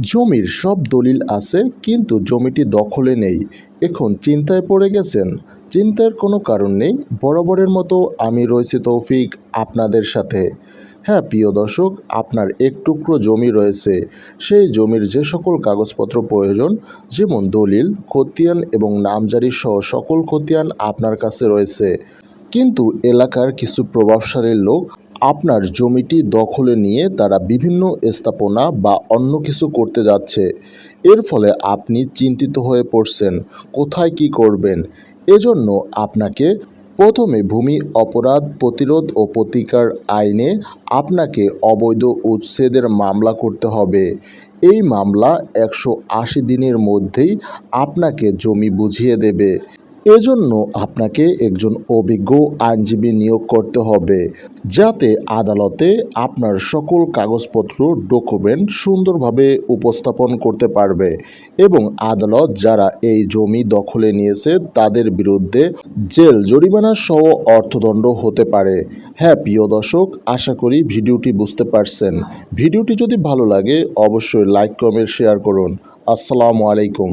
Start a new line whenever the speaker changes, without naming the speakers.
জমির সব দলিল আছে, কিন্তু জমিটি দখলে নেই। এখন চিন্তায় পড়ে গেছেন। চিন্তার কোনো কারণ নেই। বরাবরের মতো আমি রয়েছি তৌফিক আপনাদের সাথে। হ্যাঁ প্রিয় দর্শক, আপনার এক টুকরো জমি রয়েছে। সেই জমির যে সকল কাগজপত্র প্রয়োজন, যেমন দলিল, খতিয়ান এবং নামজারি সহ সকল খতিয়ান আপনার কাছে রয়েছে। কিন্তু এলাকার কিছু প্রভাবশালী লোক আপনার জমিটি দখলে নিয়ে তারা বিভিন্ন স্থাপনা বা অন্য কিছু করতে যাচ্ছে। এর ফলে আপনি চিন্তিত হয়ে পড়ছেন, কোথায় কি করবেন? এজন্য আপনাকে প্রথমে ভূমি অপরাধ প্রতিরোধ ও প্রতিকার আইনে আপনাকে অবৈধ উচ্ছেদের মামলা করতে হবে। এই মামলা একশো আশি দিনের মধ্যেই আপনাকে জমি বুঝিয়ে দেবে। এজন্য আপনাকে একজন অভিজ্ঞ আইনজীবী নিয়োগ করতে হবে, যাতে আদালতে আপনার সকল কাগজপত্র, ডকুমেন্ট সুন্দরভাবে উপস্থাপন করতে পারবে এবং আদালত যারা এই জমি দখলে নিয়েছে তাদের বিরুদ্ধে জেল জরিমানা সহ অর্থদণ্ড হতে পারে। হ্যাঁ প্রিয় দর্শক, আশা করি ভিডিওটি বুঝতে পারছেন। ভিডিওটি যদি ভালো লাগে, অবশ্যই লাইক, কমেন্ট, শেয়ার করুন। আসসালামু আলাইকুম।